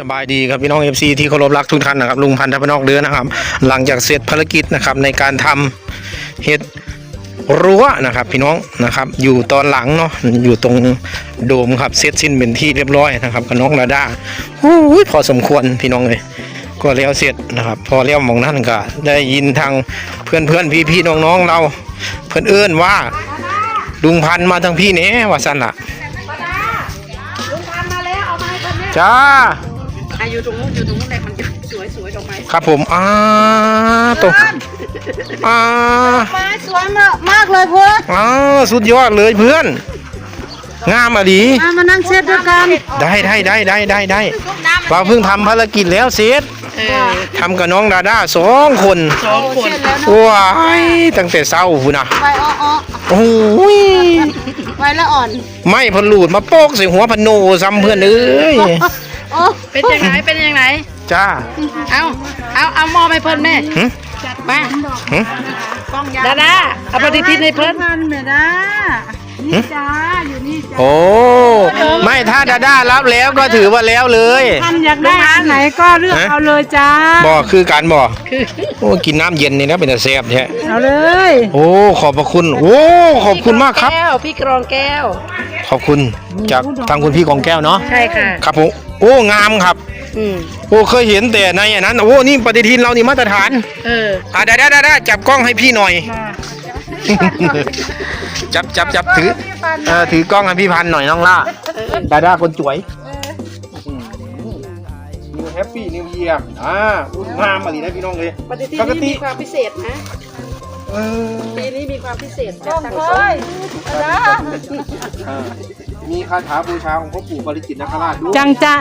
สบายดีครับพี่น้องเอฟซีที่เคารพรักทุกท่านนะครับลุงพันธ์ทัพนอกเรือนะครับ หลังจากเสร็จภารกิจนะครับในการทำเห็ดรั้วนะครับ พี่น้องนะครับ อยู่ตอนหลังเนาะอยู่ตรงโดมครับเสร็จสิ้นเป็นที่เรียบร้อยนะครับกับน้องระดาโอ้ยพอสมควรพี่น้องเลยก็แล้วเสร็จนะครับ พอแล้วหมองนั่นก็ได้ยินทางเพื่อนเพื่อนพี่พี่ๆน้องๆเรา เพื่อนเอื้อนว่าลุงพันธ์มาทางพี่เนี้ว่าสั้นล่ะลุงพันมาแล้วเอามาให้คนนี้จ้า อะอยู่ตรงนู้นอยู่ตรงนู้นเลยมันสวยสวยดอกไม้ครับผมอ่าตกอ่าไม้สวยมากมากเลยเพื่อนอ่าสุดยอดเลยเพื่อน งามอะดีมามานั่งเช็ดด้วยกันได้ได้ได้ได้ได้ได้เราเพิ่งทำภารกิจแล้วเสร็จทำกับน้องดาด้าสองคนสองคนเช็ดแล้วนะว้ายตั้งแต่เช้าพูนะใบอ้ออ้อโอ้ยใบละอ่อน ไม่พนหลูดมาโปกใส่หัวพนโนซ้ำเพื่อนเอ้ย โอ้เป็นยังไงเป็นยังไงจ้าเอาเอาเอาหมอไปเพิ่นแม่หึมาหึดาดาเอาปฏิทินให้เพิ่นพันแม่ดานี่จ้าอยู่นี่จ้าโอ้ไม่ถ้าดาด้ารับแล้วก็ถือว่าแล้วเลยพันอยากได้อันไหนก็เลือกเอาเลยจ้าบ่คือการบ่โอ้กินน้ำเย็นนี่นะเป็นแต่แซ่บแท้เอาเลย โอ้ขอบพระคุณ โอ้ขอบคุณมากครับแก้วพี่กรองแก้ว ขอบคุณจากทางคุณพี่กองแก้วเนาะใช่ค่ะครับผม โอ้งามครับ อืมโอ้เคยเห็นแต่ในอันนั้นโอ้นี่ปฏิทินเรานี่มาตรฐานเอออะได้ได้ได้ได้จับกล้องให้พี่หน่อย จับจับจับถือเออถือกล้องให้พี่พันหน่อยน้องล่าดาด้าคนสวยนิวแฮปปี้นิวเยียร์อ่าอุ้ยงามมาดีนะพี่น้องเลยปฏิทินปกตินี้มีความพิเศษนะ เออปีนี้มีความพิเศษจากทางโอ้สยอ่ามีคาถาบูชาของพ่อปู่บริจิตรนคราชด้วยจังจะ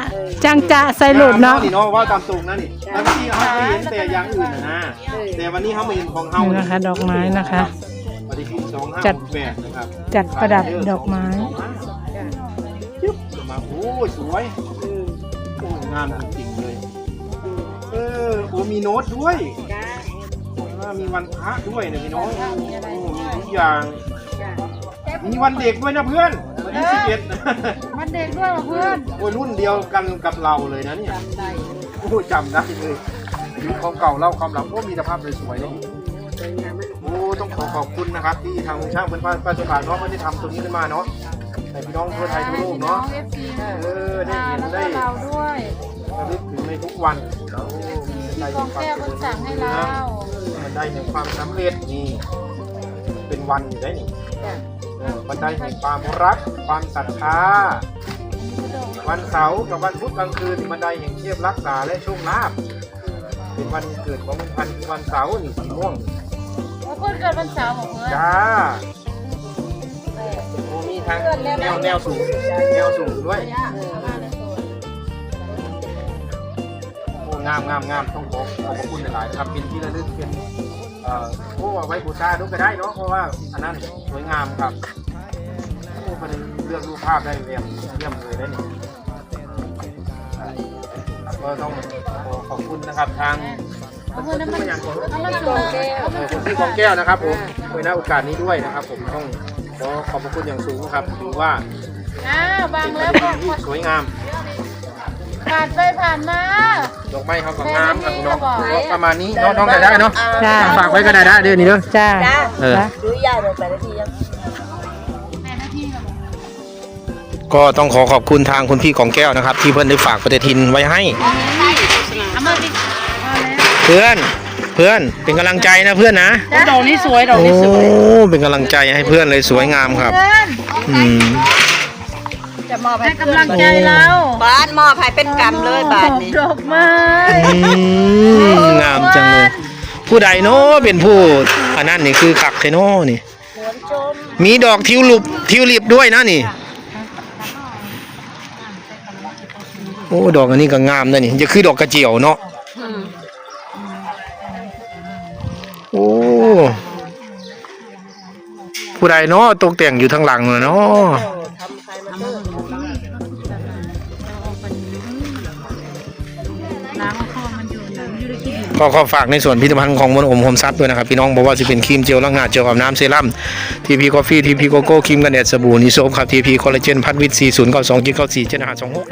จังจะใส่หลุดเนาะ นี่เนาะว่าตามตรงนะนี่แล้วที่เขาไม่เห็นแต่อย่างอื่นนะนะแต่วันนี้เขามาเห็นของเฮานี่นะคะดอกไม้นะคะ ปฏิทินสองห้าจัดแปดนะครับจัดประดับดอกไม้จึ๊บมาโอ้ยสวยโอ้ยงามจริงๆเลย เออโอ้มีโน้ตด้วย อ่ามีวันพระด้วยนะพี่น้องโอ้มีทุกอย่างมีวันเด็กด้วยนะเพื่อนวันที่สิบเอ็ดมันเด็กด้วยเหรอเพื่อนโอ้ยรุ่นเดียวกันกับเราเลยนะเนี่ยโอ้ยจำได้เลยยุคของเก่าเล่าความหลังโอ้มีสภาพสวยๆเลยโอ้ต้องขอขอบคุณนะครับ ที่ทางช่างเป็นป้าป้าสมานเนาะไม่ได้ทำตรงนี้ขึ้นมาเนาะแต่พี่น้องทั่วไทยทั่วโลกเนาะ เออได้เห็นได้ เราด้วยระลึกถึงในทุกวันโอ้ ได้กองแก้วมันสั่งให้เรามันได้ในความสำเร็จนี่เป็นวันอยู่ได้นี่เออมันได้ในความรักความศรัทธาวันเสาร์กับวันพุธกลางคืนบันไดแห่งเทพรักษาและโชคลาภเป็นวันเกิดของคุณพันธุ์คือวันเสาร์นี่สีม่วงเพื่อนเกิดวันเสาร์ของเพื่อนจ้าโอ้มีทางแนวแนวสูงแนวสูงด้วย งามงามงามต้องขอขอบพระคุณหลายๆครับเป็นที่ระลึกเป็นเอ่อโอ้เอาไว้บูชาดูก็ได้เนาะเพราะว่าอันนั้นสวยงามครับโอ้มันเลือกรูปภาพได้เยี่ยมเยี่ยมเลยได้นี่ก็ต้องขอขอบคุณนะครับทางเอาเพื่อนน้ำมันอย่างของน้ำมันกองแก้วคุณพี่กองแก้วนะครับผมในหน้าโอกาสนี้ด้วยนะครับ ผมต้องขอขอบพระคุณอย่างสูงครับถือว่าอ้าวบางแล้วก็ที่สวยงามผ่านไปผ่านมา ดอกไม้เขาก็งามครับน้องก็ประมาณนี้น้องน้องได้ได้เนาะจ้าฝากไว้ก็ได้ได้เดือนนี้เด้อ จ้าเออจ้าก็ต้องขอขอบคุณทางคุณพี่กองแก้วนะครับ ที่เพื่อนได้ฝากปฏิทินไว้ให้เอามาดิเพื่อนเพื่อนเป็นกำลังใจนะเพื่อนนะดอกนี้สวยดอกโอ้นี้สวยเป็นกำลังใจให้เพื่อนเลยสวยงามครับ อืม จะมอบให้กำลังใจเราบ้านมอบให้เป็นกรรมเลยบาทนี้ดอกไม้อืมงามจังเลย ผู้ใดเนาะเป็นผู้อันนั้นนี่คือขักเทโนนี่ มีดอกทิวลิปทิวลิปด้วยนะนี่ โอ้ดอกอันนี้ก็งามนะนี่จะคือดอกกระเจียวเนาะโอ้ผู้ใดเนาะตกแต่งอยู่ทางหลังน่ะเนาะ ก็ขอฝากในส่วนพิพิธภัณฑ์ของมนอมโฮมซับด้วยนะครับพี่น้องบอกว่าจะเป็นครีมเจลล้างหน้าเจลอาบน้ำเซรั่มทีพีกาแฟทีพีโกโก้ครีมกันแดดสบู่นิโซมครับทีพีคอลลาเจนพัทวิตซีศูนย์เก้าสองเก้าสี่เจ็ดห้าสองหก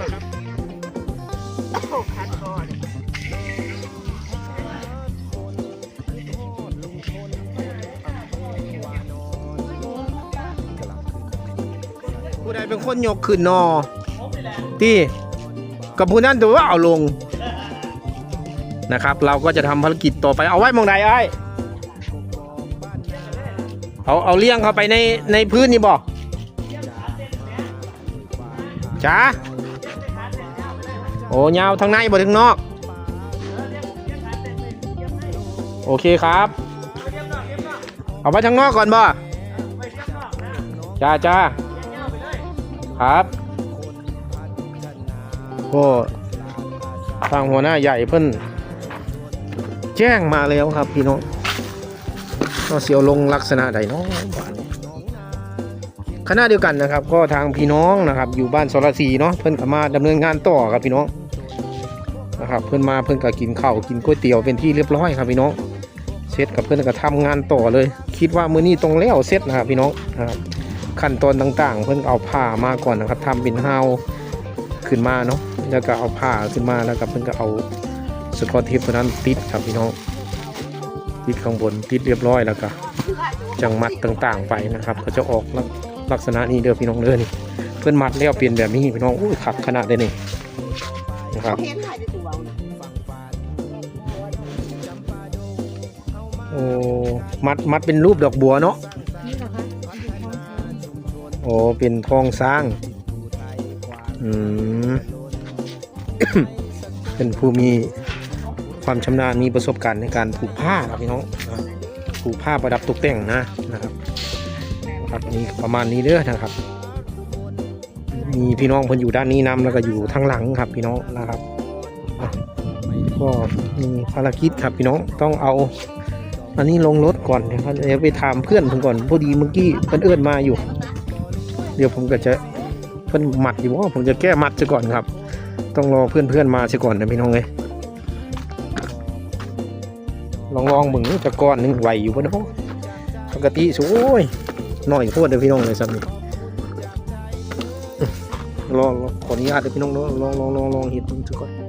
ผู้ใดเป็นคนยกขึ้นนอที่กับผู้นั้นตัวว่าเอาลง นะครับ เราก็จะทำภารกิจต่อไปเอาไว้มองใดไอ้เอาเอาเลี้ยงเข้าไปในในพื้นนี่บ่จ้าโอ้ยาวทางในบ่ถึงนอก โอเคครับ เอาไปทางนอกก่อนบ่จ้าจ้าครับก็ทางหัวหน้าใหญ่เพิ่น แจ้งมาแล้วครับพี่น้องเราเสียวลงลักษณะใดเน้องขณะเดียวกันนะครับ ก็ทางพี่น้องนะครับ อยู่บ้านสระสีเนาะเพิ่นก็มาดำเนินงานต่อครับพี่น้องนะครับ เพิ่นมาเพิ่นก็กินข้าวกินก๋วยเตี๋ยวเป็นที่เรียบร้อยครับพี่น้องเสร็จกับเพื่อนก็ทำงานต่อเลย คิดว่ามื้อนี้ตรงแล้วเสร็จนะครับพี่น้องนะครับขั้นตอนต่างๆ เพื่อนเอาผ้ามาก่อนนะครับทำเป็นฮาขึ้นมาเนาะแล้วก็เอาผ้าขึ้นมาแล้วก็เพื่อนก็เอา สกอตเทปตัวนั้นติดครับพี่น้องติดข้างบนติดเรียบร้อยแล้วก็จังมัดต่างๆไปนะครับ ก็จะออกลักษณะนี้เด้อพี่น้องเด้อนี่เพื่อนมัดแล้วเปลี่ยนแบบนี้พี่น้องอุ้ยขักขนาดเลยนี่นะครับโอ้มัดมัดเป็นรูปดอกบัวเนาะโอ้เป็นทองสร้างอืมเป็นผู้มี ความชำนาญมีประสบการณ์ในการผูกผ้าครับพี่น้องนะผูกผ้าประดับตกแต่งนะนะครับครับนี่ประมาณนี้เด้อนะครับ มีพี่น้องเพิ่นอยู่ด้านนี้นำแล้วก็อยู่ทางหลังครับพี่น้องนะครับอะก็มีภารกิจครับพี่น้องต้องเอาอันนี้ลงรถก่อนนะครับเดี๋ยวไปถามเพื่อนผมก่อนพอดีเมื่อกี้เพื่อนเอื้อนมาอยู่ เดี๋ยวผมก็จะเพื่อนหมัดอยู่ว่าผมจะแก้หมัดซะก่อนครับ ต้องรอเพื่อนเพื่อนมาซะก่อนนะพี่น้องเลย ลองลองมึงจะก้อนหนึงไหวอยู่ปะเนาะปกติสวยหน่อยโคตรเลยพี่น้องเลยสักนิดลองลองขออนุญาตเลยพี่น้องลองลองลองลองเห็นดูซะก่อน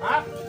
ค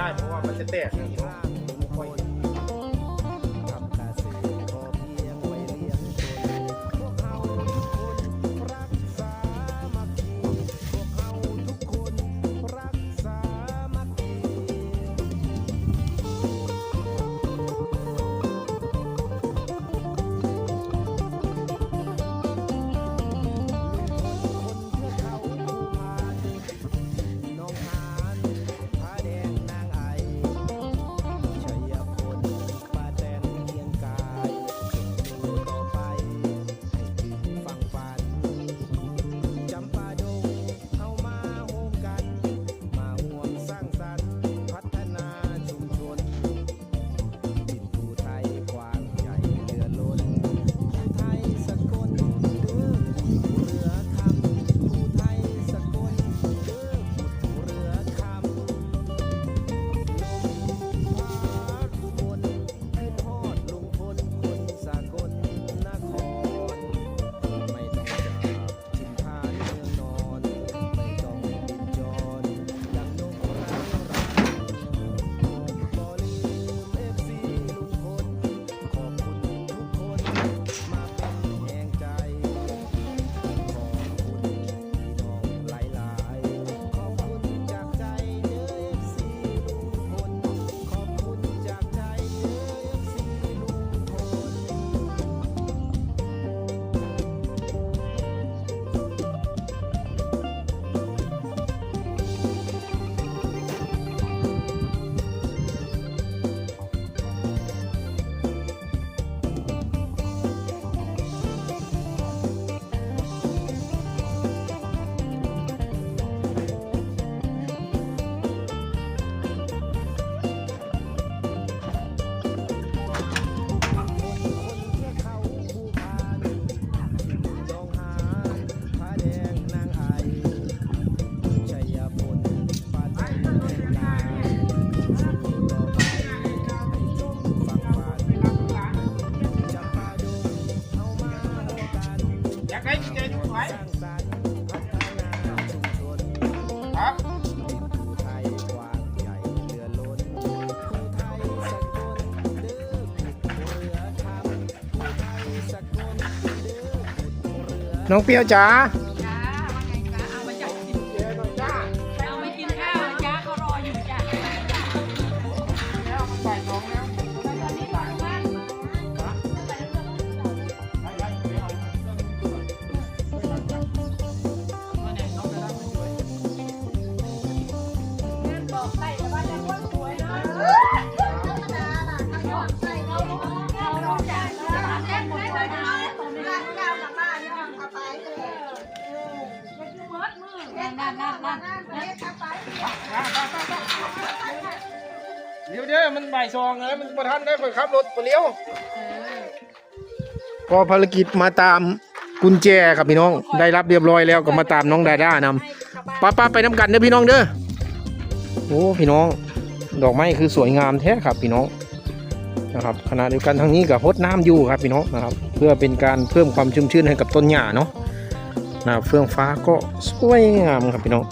ได้เพราะว่ามันจะแตกนะ น้องเปรี้ยวจ๋า เดี๋ยวเดี๋ยวมันบ่ายสองแล้วมันประทันได้ค่อยขับรถไปเลี้ยวก็ภารกิจมาตามกุญแจครับพี่น้องได้รับเรียบร้อยแล้วก็มาตามน้องดาด้านำป้าป้าไปน้ำกันเด้อพี่น้องเด้อโอ้พี่น้อง ดอกไม้คือสวยงามแท้ครับพี่น้องนะครับขณะเดียวกันทางนี้กับพดน้ำอยู่ครับพี่น้องนะครับ เพื่อเป็นการเพิ่มความชุ่มชื้นให้กับต้นหญ้าเนาะนะครับเฟื่องฟ้าก็สวยงามครับพี่น้อง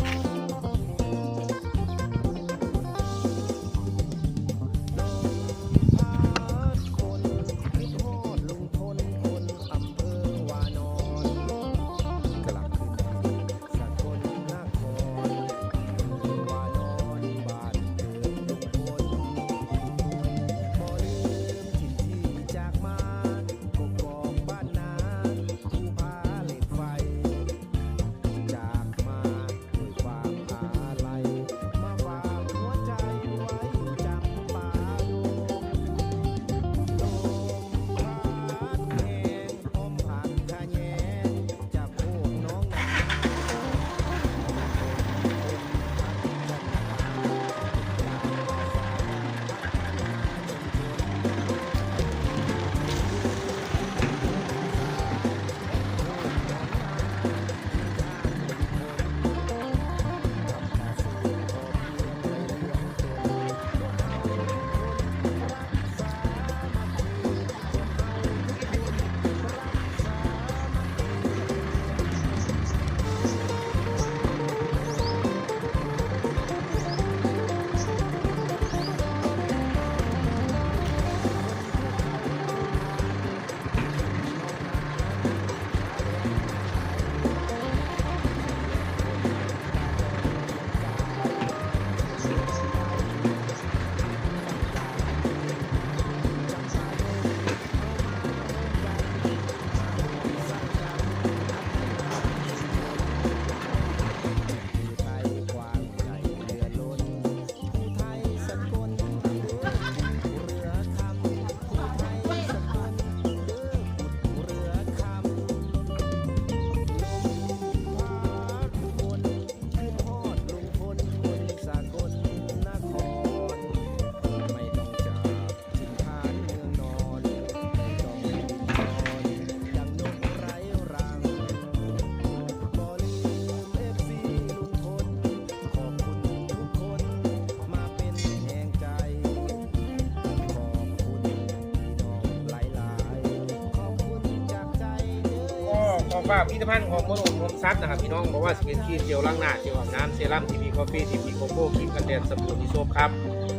ฝากผลิตภัณฑ์ของมโนมซัดนะครับพี่น้องบอกว่าสกินครีมเจลล้างหน้าเจลอาบน้ำเซรั่มทีพีกาแฟทีพีโกโก้ครีมกันแดดสบู่นิโซฟครับ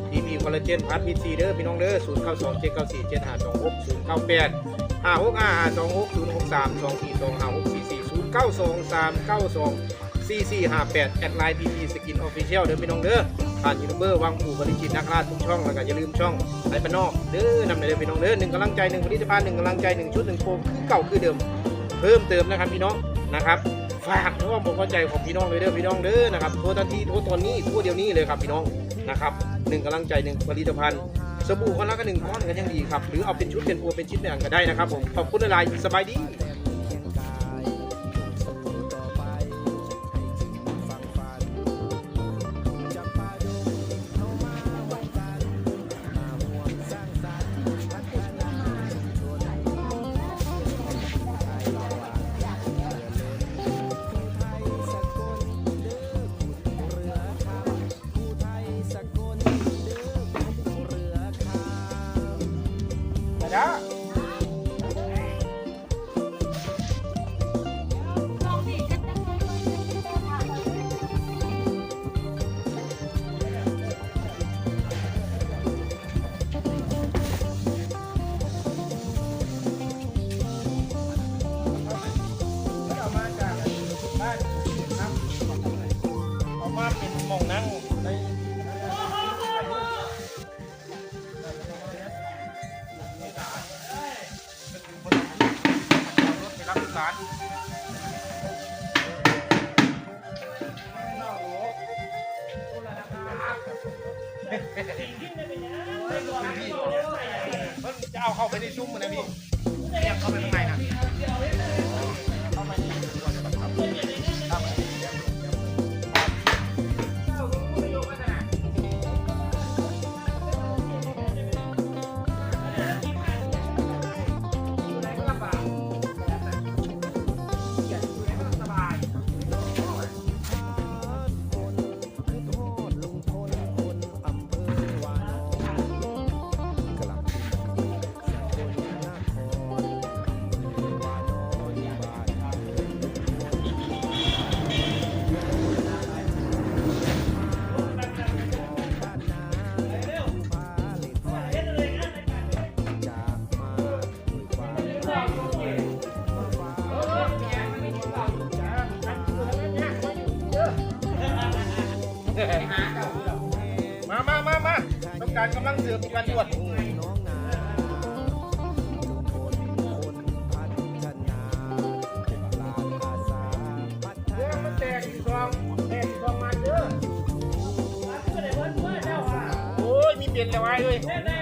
ทีพีคอลลาเจนพัทวิตซีเด้อพี่น้องเด้อศูนย์เก้าสองเจ็ดเก้าสี่เจ็ดห้าสองหกศูนย์เก้าแปดห้าหกห้าห้าสองหกศูนย์หกสามสองสี่สองห้าหกสี่สี่ศูนย์เก้าสองสามเก้าสองสี่สี่ห้าแปดแอดไลน์ทีพีสกินออฟฟิเชียลเด้อพี่น้องเด้อผ่านยูทูบเบอร์วังปู่บริจิตนักล่าทุกช่องแล้วก็อย่าลืมช่องไอ้ปนอกเด้อนำเลยเด้อพี่น้องเด้อหนึ่งกำลังใจหนึ่งผลิตภัณฑ์หนึ่งกำลังใจหนึ่งชุดหนึ่งโฟมคือเก่าคือเดิม เพิ่มเติมนะครับพี่น้องนะครับฝากเพราะว่าผมเข้าใจของพี่น้องเลยเด้อพี่น้องเด้อนะครับโทรทันทีโทรตอนนี้โทรเดี๋ยวนี้เลยครับพี่น้องนะครับหนึ่งกำลังใจหนึ่งผลิตภัณฑ์สบู่คนละก็หนึ่งก้อนกันยังดีครับหรือเอาเป็นชุดเป็นพวเป็นชิ้นเป็นอันก็ได้นะครับผมขอบคุณหลายๆสบายดี ต้องการกำลังเสือมีการตรวจเรื่องมันแตกอีกซองเตกอีกซองมาเด้อโอ้ยมีเปลี่ยนแล้วไอ้เลย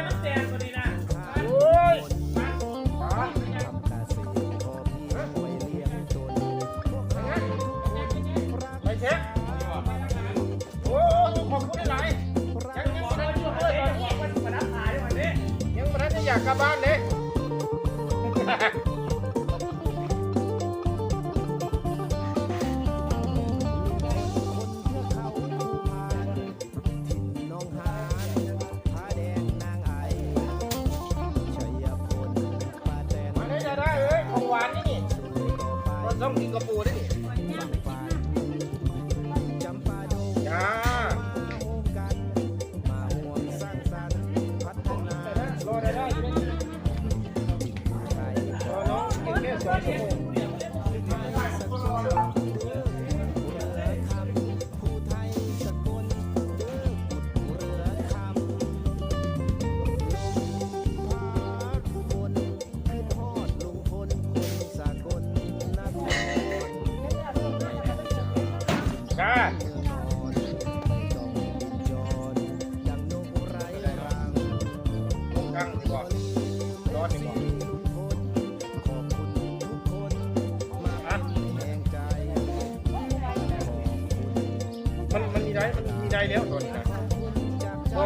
มันต้องกินกระปูด้วยนี่ มันมันมีได้มันมีได้แล้วตอนนี้นะก็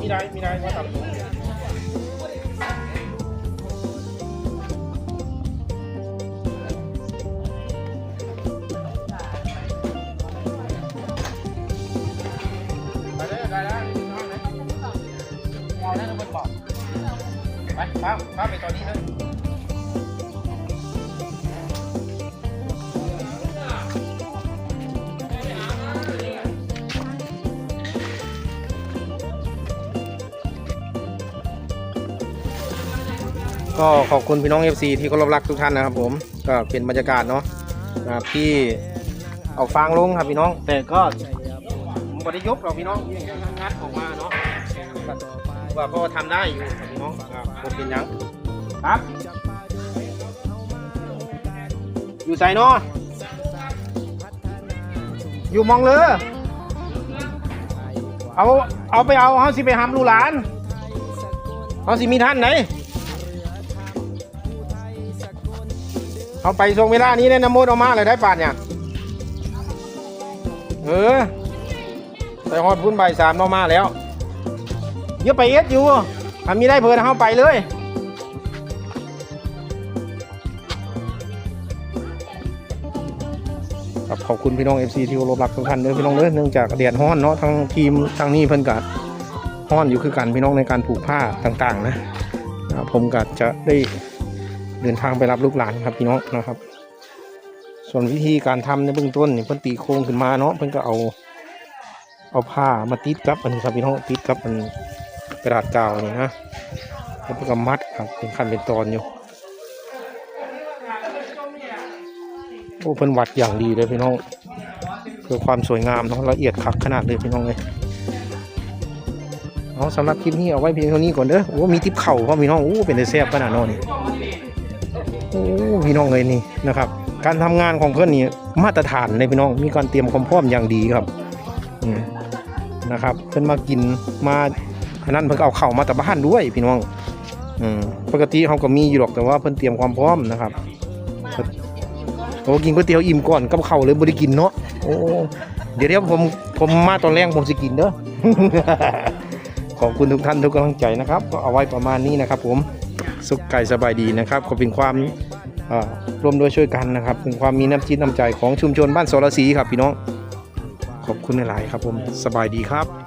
มีได้มีได้ก็ทำถูกไปได้ได้ได้น้อยไหมเอาได้ต้องไปบอกไปป้าป้าไปตอนนี้เลย ก็ขอบคุณพี่น้อง FC ที่เคารพรักทุกท่านนะครับ ผมก็เป็นบรรยากาศเนาะนะครับที่เอาฟางลงครับพี่น้อง แต่ก็ผมบ่ได้ยกหรอกพี่น้องงัดออกมาเนาะว่าพ่อทำได้อยู่พี่น้องผมเป็นยังครับอยู่ใส่เนาะอยู่มองเลยเอาเอาไปเอาเขาสิไปหำลูหลานเขาสิมีท่านไหน เอาไปทรงเวลานี้เนี่ยน้ำมดเอามาเลยได้ป่านเนี่ยเออไปฮอดพุ่นใบสามเอามาแล้วเยอะไปเอสอยู่ถ้ามีได้เพิ่นเอาไปเลยครับขอบคุณพี่น้อง FC ที่เคารพรักทุกท่านเด้อพี่น้องเด้อเนื่องจากแดดฮ้อนเนาะทั้งทีมทั้งนี้เพิ่นก็ฮ้อนอยู่คือกันพี่น้องในการผูกผ้าต่างๆนะผมก็จะได้ เดินทางไปรับลูกหลานครับพี่น้องนะครับ ส่วนวิธีการทำในเบื้องต้นนี่เพิ่นตีโครงขึ้นมาเนาะเพิ่นก็เอา เอาผ้ามาติดกับอันนี้ครับพี่น้องติดกับอันกระดาษกาวนี่นะแล้วเพิ่นก็มัดครับเป็นขั้นเป็นตอนอยู่โอ้เพิ่นวัดอย่างดีเลยพี่น้องเพื่อความสวยงามเนาะละเอียดคักขนาดเลยพี่น้องเลยเอาสำหรับคลิปนี้เอาไว้เพียงเท่านี้ก่อนเด้อโอ้มีทิปเข่าพ่อพี่น้องโอ้เป็นได้แซ่บขนาดนั้นนี่ อ้พี่น้องเลยนี่นะครับ การทำงานของเพื่อนนี่มาตรฐานเลยพี่น้องมีการเตรียมความพร้อมอย่างดีครับนะครับ เพิ่นมากินมาอันนั้นเพิ่นเอาเข่ามาแต่บ้านด้วยพี่น้องอืมปกติเขาก็มีอยู่หรอกแต่ว่าเพิ่นเตรียมความพร้อมนะครับโอ้กินก๋วยเตี๋ยวอิ่มก่อนกับข้าเลยบ่ได้กินเนาะโอ้เดี๋ยวเดี๋ยวผมผมมาตอนแรกผมสิกินเด้อขอบคุณทุกท่านทุกกำลังใจนะครับ ก็เอาไว้ประมาณนี้นะครับผม สุขกายสบายดีนะครับขอเป็นความร่วมด้วยช่วยกันนะครับเป็นความมีน้ำจิตน้ำใจของชุมชนบ้านโซลาสีครับพี่น้องขอบคุณหลายๆครับผมสบายดีครับ